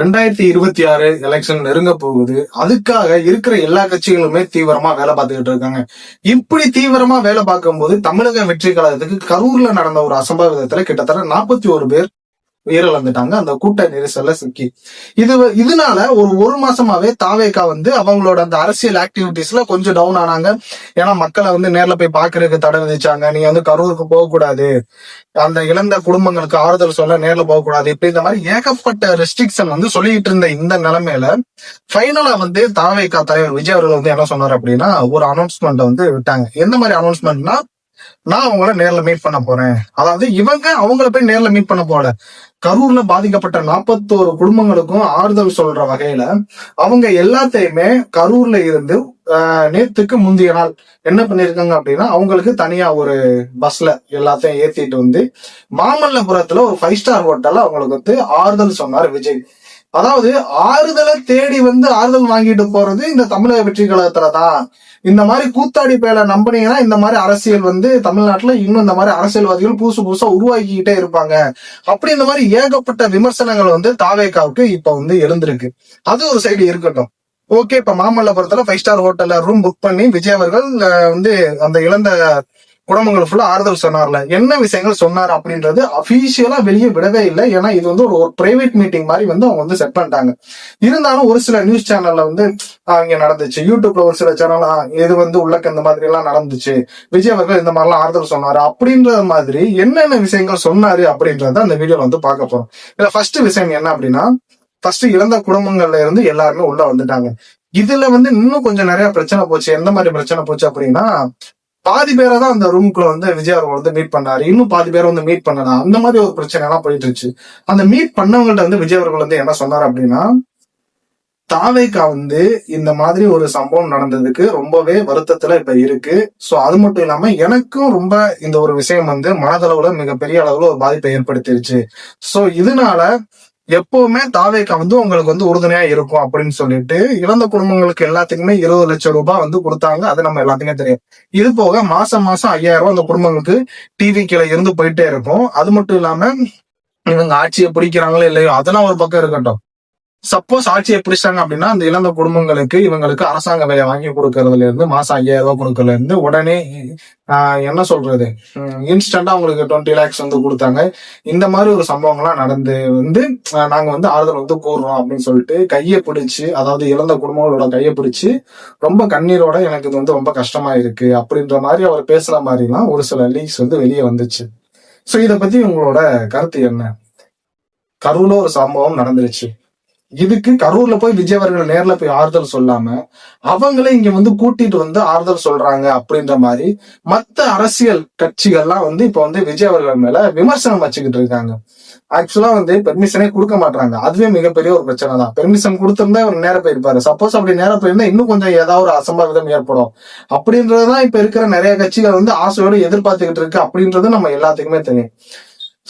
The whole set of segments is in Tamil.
ரெண்டாயிரத்தி இருபத்தி ஆறு எலெக்ஷன் நெருங்க போகுது. அதுக்காக இருக்கிற எல்லா கட்சிகளுமே தீவிரமா வேலை பார்த்துக்கிட்டு இருக்காங்க. இப்படி தீவிரமா வேலை பார்க்கும்போது தமிழக வெற்றி கழகத்துக்கு கரூர்ல நடந்த ஒரு அசம்பாவிதத்துல கிட்டத்தட்ட நாற்பத்தி ஒரு பேர் உயிரிழந்துட்டாங்க அந்த கூட்ட நெரிசல்ல சிக்கி. இது இதனால ஒரு ஒரு மாசமாவே தாவேக்கா வந்து அவங்களோட அந்த அரசியல் ஆக்டிவிட்டிஸ்ல கொஞ்சம் டவுன் ஆனாங்க. ஏன்னா மக்களை வந்து நேர்ல போய் பாக்குறதுக்கு தடை விதிச்சாங்க. நீங்க வந்து கரூருக்கு போக கூடாது அந்த இழந்த குடும்பங்களுக்கு ஆறுதல் சொல்ல நேர்ல போக கூடாது இப்படி இந்த மாதிரி ஏகப்பட்ட ரெஸ்ட்ரிக்ஷன் வந்து சொல்லிட்டு இருந்த இந்த நிலைமையில ஃபைனலா வந்து தாவேக்கா தலைவர் விஜய் அவர்கள் வந்து என்ன சொன்னார் அப்படின்னா ஒரு அனௌன்ஸ்மெண்ட் வந்து விட்டாங்க. எந்த மாதிரி அனௌன்ஸ்மெண்ட்னா நான் அவங்கள நேர்ல மீட் பண்ண போறேன். அதாவது இவங்க அவங்கள போய் நேர்ல மீட் பண்ண போல கரூர்ல பாதிக்கப்பட்ட நாற்பத்தோரு குடும்பங்களுக்கும் ஆறுதல் சொல்ற வகையில அவங்க எல்லாத்தையுமே கரூர்ல இருந்து நேத்துக்கு முந்தைய நாள் என்ன பண்ணிருக்காங்க அப்படின்னா அவங்களுக்கு தனியா ஒரு பஸ்ல எல்லாத்தையும் ஏத்திட்டு வந்து மாமல்லபுரத்துல ஒரு ஃபைவ் ஸ்டார் ஹோட்டல்ல அவங்களுக்கு வந்து ஆறுதல் சொன்னார் விஜய். அதாவது ஆறுதலை தேடி வந்து ஆறுதல் வாங்கிட்டு போறது இந்த தமிழக வெற்றி கழகத்துல தான். இந்த மாதிரி கூத்தாடி பேல நம்பினீங்கன்னா இந்த மாதிரி அரசியல் வந்து தமிழ்நாட்டுல இன்னும் இந்த மாதிரி அரசியல்வாதிகள் புதுசு புதுசா உருவாக்கிக்கிட்டே இருப்பாங்க. அப்படி இந்த மாதிரி ஏகப்பட்ட விமர்சனங்கள் வந்து தாவேக்காவுக்கு இப்ப வந்து எழுந்திருக்கு. அது ஒரு சைடு இருக்கட்டும். ஓகே இப்ப மாமல்லபுரத்துல ஃபைவ் ஸ்டார் ஹோட்டல்ல ரூம் புக் பண்ணி விஜய் அவர்கள் வந்து அந்த இழந்த குடும்பங்கள் ஃபுல்லா ஆறுதல் சொன்னார்ல. என்ன விஷயங்கள் சொன்னார் அப்படின்றது அபிஷியலா வெளியே விடவே இல்லை. ஏன்னா இது வந்து ஒரு பிரைவேட் மீட்டிங் மாதிரி வந்து அவங்க வந்து செட் பண்ணிட்டாங்க. இருந்தாலும் ஒரு சில நியூஸ் சேனல்ல வந்து அங்க இங்க நடந்துச்சு. யூடியூப்ல ஒரு சில சேனல் இது வந்து உள்ளக்க இந்த மாதிரி எல்லாம் நடந்துச்சு. விஜய் அவர்கள் இந்த மாதிரிலாம் ஆறுதல் சொன்னாரு. அப்படின்ற மாதிரி என்னென்ன விஷயங்கள் சொன்னாரு அப்படின்றத அந்த வீடியோல வந்து பார்க்க போறோம். இதுல ஃபர்ஸ்ட் விஷயம் என்ன அப்படின்னா ஃபர்ஸ்ட் இழந்த குடும்பங்கள்ல இருந்து எல்லாருமே உள்ள வந்துட்டாங்க. இதுல வந்து இன்னும் கொஞ்சம் நிறைய பிரச்சனை போச்சு. எந்த மாதிரி பிரச்சனை போச்சு அப்படின்னா பாதி பேரை தான் அந்த ரூம்குள்ள வந்து விஜய் அவர்கள் வந்து மீட் பண்ணாரு. இன்னும் பாதி பேரை வந்து மீட் பண்ணலாம் அந்த மாதிரி ஒரு பிரச்சனை எல்லாம் போயிட்டு இருந்துச்சு அந்த மீட் பண்ணவங்கள்ட்ட வந்து விஜய் அவர்கள் வந்து என்ன சொன்னார் அப்படின்னா தாவேக்கா வந்து இந்த மாதிரி ஒரு சம்பவம் நடந்ததுக்கு ரொம்பவே வருத்தத்துல இப்ப இருக்கு. சோ அது மட்டும் இல்லாம எனக்கும் ரொம்ப இந்த ஒரு விஷயம் வந்து மனதளவுல மிகப்பெரிய அளவுல ஒரு பாதிப்பை ஏற்படுத்திருச்சு. சோ இதனால எப்பவுமே தாவேக்கா வந்து உங்களுக்கு வந்து உறுதுணையா இருக்கும் அப்படின்னு சொல்லிட்டு இழந்த குடும்பங்களுக்கு எல்லாத்துக்குமே இருபது லட்சம் ரூபாய் வந்து கொடுத்தாங்க. அது நம்ம எல்லாத்துக்குமே தெரியும். இது போக மாசம் மாசம் ஐயாயிரம் ரூபாய் அந்த குடும்பங்களுக்கு டிவி கீழே இருந்து போயிட்டே இருக்கும். அது மட்டும் இல்லாம இவங்க ஆட்சியை பிடிக்கிறாங்களோ இல்லையோ அதெல்லாம் ஒரு பக்கம் இருக்கட்டும். சப்போஸ் ஆட்சியை பிடிச்சாங்க அப்படின்னா அந்த இழந்த குடும்பங்களுக்கு இவங்களுக்கு அரசாங்க வேலை வாங்கி கொடுக்கறதுல இருந்து மாசம் ஐயாயிரம் ரூபாய் கொடுக்கறதுல இருந்து உடனே என்ன சொல்றது? இன்ஸ்டன்டா அவங்களுக்கு டுவெண்ட்டி லேக்ஸ் வந்து கொடுத்தாங்க. இந்த மாதிரி ஒரு சம்பவங்கள்லாம் நடந்து வந்து நாங்க வந்து ஆறுதல் வந்து கூறுறோம் அப்படின்னு சொல்லிட்டு கையை பிடிச்சு அதாவது இழந்த குடும்பங்களோட கையை பிடிச்சு ரொம்ப கண்ணீரோட எனக்கு இது வந்து ரொம்ப கஷ்டமா இருக்கு அப்படின்ற மாதிரி அவர் பேசுற மாதிரிலாம் ஒரு சில லீக்ஸ் வந்து வெளியே வந்துச்சு. சோ இத பத்தி உங்களோட கருத்து என்ன? கரூர்ல ஒரு சம்பவம் நடந்துருச்சு. இதுக்கு கரூர்ல போய் விஜய் அவர்கள் நேர்ல போய் ஆறுதல் சொல்லாம அவங்களே இங்க வந்து கூட்டிட்டு வந்து ஆறுதல் சொல்றாங்க அப்படின்ற மாதிரி மத்த அரசியல் கட்சிகள்லாம் வந்து இப்ப வந்து விஜய் அவர்கள் மேல விமர்சனம் வச்சுக்கிட்டு இருக்காங்க. ஆக்சுவலா வந்து பெர்மிஷனே கொடுக்க மாட்டாங்க அதுவே மிகப்பெரிய ஒரு பிரச்சனை தான். பெர்மிஷன் கொடுத்திருந்தா இவர் நேரம் போயிருப்பாரு. சப்போஸ் அப்படி நேரம் போயிருந்தா இன்னும் கொஞ்சம் ஏதாவது ஒரு அசம்பாவிதம் ஏற்படும். அப்படின்றதுதான் இப்ப இருக்கிற நிறைய கட்சிகள் வந்து ஆசையோடு எதிர்பார்த்துக்கிட்டு இருக்கு அப்படின்றது நம்ம எல்லாத்துக்குமே தெரியும்.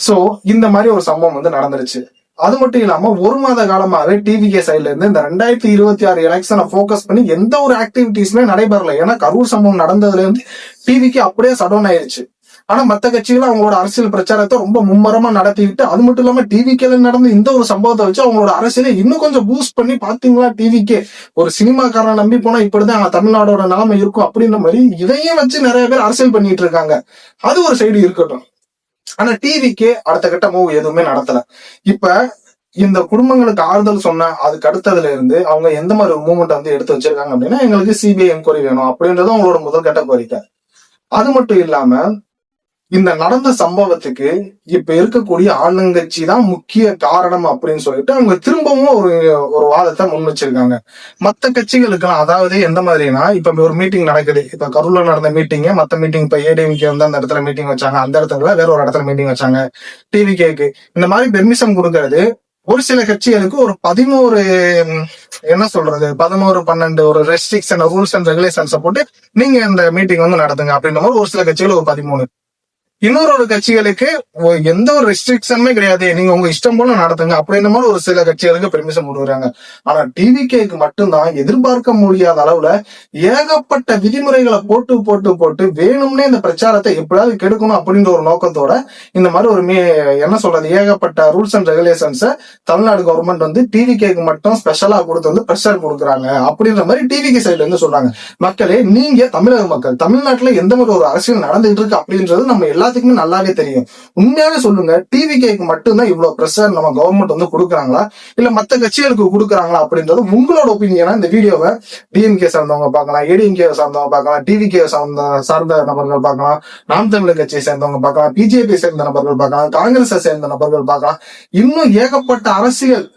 சோ இந்த மாதிரி ஒரு சம்பவம் வந்து நடந்துருச்சு. அது மட்டும் இல்லாம ஒரு மாத காலமாவே டிவிகே சைட்ல இருந்து இந்த ரெண்டாயிரத்தி இருபத்தி ஆறு எலெக்ஷனை போக்கஸ் பண்ணி எந்த ஒரு ஆக்டிவிட்டிஸுமே நடைபெறல. ஏன்னா கரூர் சம்பவம் நடந்ததுல இருந்து டிவிக்கு அப்படியே சடவுன் ஆயிருச்சு. ஆனா மத்த கட்சிகள் அவங்களோட அரசியல் பிரச்சாரத்தை ரொம்ப மும்மரமா நடத்திக்கிட்டு அது மட்டும் இல்லாம டிவிக்கேல நடந்த இந்த ஒரு சம்பவத்தை வச்சு அவங்களோட அரசியலை இன்னும் கொஞ்சம் பூஸ்ட் பண்ணி பாத்தீங்களா டிவிக்கே ஒரு சினிமாக்காரன் நம்பி போனா இப்படிதான் தமிழ்நாடோட நிலைமை இருக்கும் அப்படின்ற மாதிரி இதையும் வச்சு நிறைய பேர் அரசியல் பண்ணிட்டு இருக்காங்க. அது ஒரு சைடு இருக்கட்டும். ஆனா டிவிக்கு அடுத்த கட்ட மூவ் எதுவுமே நடத்தல. இப்ப இந்த குடும்பங்களுக்கு ஆறுதல் சொன்ன அதுக்கு அடுத்ததுல இருந்து அவங்க எந்த மாதிரி ஒரு மூவ்மெண்ட் வந்து எடுத்து வச்சிருக்காங்க அப்படின்னா எங்களுக்கு சிபிஐ என்கொயரி வேணும் அப்படின்றது அவங்களோட முதல் கட்ட கோரிக்கை. அது மட்டும் இல்லாம இந்த நடந்த சம்பவத்துக்கு இப்ப இருக்கக்கூடிய ஆளுங்கட்சி தான் முக்கிய காரணம் அப்படின்னு சொல்லிட்டு அவங்க திரும்பவும் ஒரு ஒரு வாதத்தை முன் வச்சிருக்காங்க. மத்த கட்சிகளுக்கெல்லாம் அதாவது எந்த மாதிரினா இப்ப ஒரு மீட்டிங் நடக்குது. இப்ப கரூர்ல நடந்த மீட்டிங் மத்த மீட்டிங் இப்ப ஏடிஎம்கே வந்து அந்த இடத்துல மீட்டிங் வச்சாங்க. அந்த இடத்துல வேற ஒரு இடத்துல மீட்டிங் வச்சாங்க. டிவி கேக்கு இந்த மாதிரி பெர்மிஷன் கொடுக்கறது ஒரு சில கட்சிகளுக்கு ஒரு பதினோரு என்ன சொல்றது பதினோரு பன்னெண்டு ஒரு ரெஸ்ட்ரிக்ஷன் ரூல்ஸ் அண்ட் ரெகுலேஷன்ஸை போட்டு நீங்க இந்த மீட்டிங் வந்து நடத்துங்க அப்படின்ற மாதிரி ஒரு சில கட்சிகள் ஒரு பதிமூணு. இன்னொரு ஒரு கட்சிகளுக்கு எந்த ஒரு ரெஸ்ட்ரிக்ஷனுமே கிடையாது. நீங்க உங்க இஷ்டம் போல நடத்துங்க. அப்படின்ற மாதிரி ஒரு சில கட்சிகளுக்கு பெர்மிஷன் கொடுக்குறாங்க. ஆனா டிவிகேக்கு மட்டும்தான் எதிர்பார்க்க முடியாத அளவுல ஏகப்பட்ட விதிமுறைகளை போட்டு போட்டு போட்டு வேணும்னே இந்த பிரச்சாரத்தை எப்படியாவது கெடுக்கணும் அப்படின்ற ஒரு நோக்கத்தோட இந்த மாதிரி ஒரு மீ என்ன சொல்றது ஏகப்பட்ட ரூல்ஸ் அண்ட் ரெகுலேஷன்ஸை தமிழ்நாடு கவர்மெண்ட் வந்து டிவிகேக்கு மட்டும் ஸ்பெஷலா கொடுத்து வந்து ப்ரெஷர் கொடுக்குறாங்க. அப்படின்ற மாதிரி டிவிகே சைடுல இருந்து சொல்றாங்க. மக்களே நீங்க தமிழக மக்கள் தமிழ்நாட்டுல எந்த மாதிரி ஒரு அரசியல் நடந்துட்டு இருக்கு அப்படின்றது நம்ம எல்லா எல்லாத்துக்குமே நல்லாவே தெரியும். உண்மையாவே சொல்லுங்க டிவிகேக்கு மட்டும்தான் இவ்வளவு ப்ரெஷர் நம்ம கவர்மெண்ட் வந்து கொடுக்குறாங்களா? இல்ல மத்த கட்சிகளுக்கு கொடுக்குறாங்களா அப்படின்றது உங்களோட ஒப்பீனியனா இந்த வீடியோவை டிஎம்கே சார்ந்தவங்க பார்க்கலாம் ஏடிஎம்கே சார்ந்தவங்க பார்க்கலாம் டிவிகே சார்ந்த சார்ந்த நபர்கள் பார்க்கலாம் நாம் தமிழர் கட்சியை சேர்ந்தவங்க பார்க்கலாம் பிஜேபி சேர்ந்த நபர்கள் பார்க்கலாம் காங்கிரஸை சேர்ந்த நபர்கள் பார்க்கலாம். இன்னும் ஏகப்பட்ட அரசியல்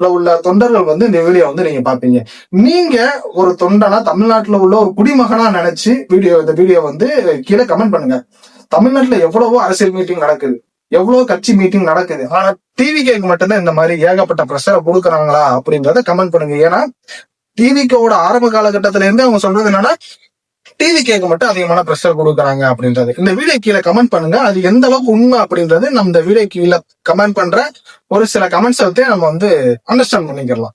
உள்ள தொண்டர்கள் வந்து இந்த வீடியோ வந்து நீங்க பாப்பீங்க நீங்க ஒரு தொண்டனா தமிழ்நாட்டுல உள்ள ஒரு குடிமகனா நினைச்சு வீடியோ இந்த வீடியோ வந்து கீழே கமெண்ட் பண்ணுங்க. தமிழ்நாட்டுல எவ்வளவோ அரசியல் மீட்டிங் நடக்குது. எவ்வளவு கட்சி மீட்டிங் நடக்குது. ஆனா டிவிகேக்கு மட்டும்தான் இந்த மாதிரி ஏகப்பட்ட ப்ரெஷரை கொடுக்குறாங்களா அப்படின்றத கமெண்ட் பண்ணுங்க. ஏன்னா டிவிக்கோட ஆரம்ப காலகட்டத்துல இருந்து அவங்க சொல்றது என்னன்னா டிவி கேக்கு மட்டும் அதிகமான ப்ரெஷர் கொடுக்குறாங்க அப்படின்றது. இந்த வீடியோ கீழே கமெண்ட் பண்ணுங்க. அது எந்த அளவுக்கு உண்மை அப்படின்றது நம்ம இந்த வீடியோ கீழே கமெண்ட் பண்ற ஒரு சில கமெண்ட்ஸ் வந்து நம்ம வந்து அண்டர்ஸ்டாண்ட் பண்ணிக்கலாம்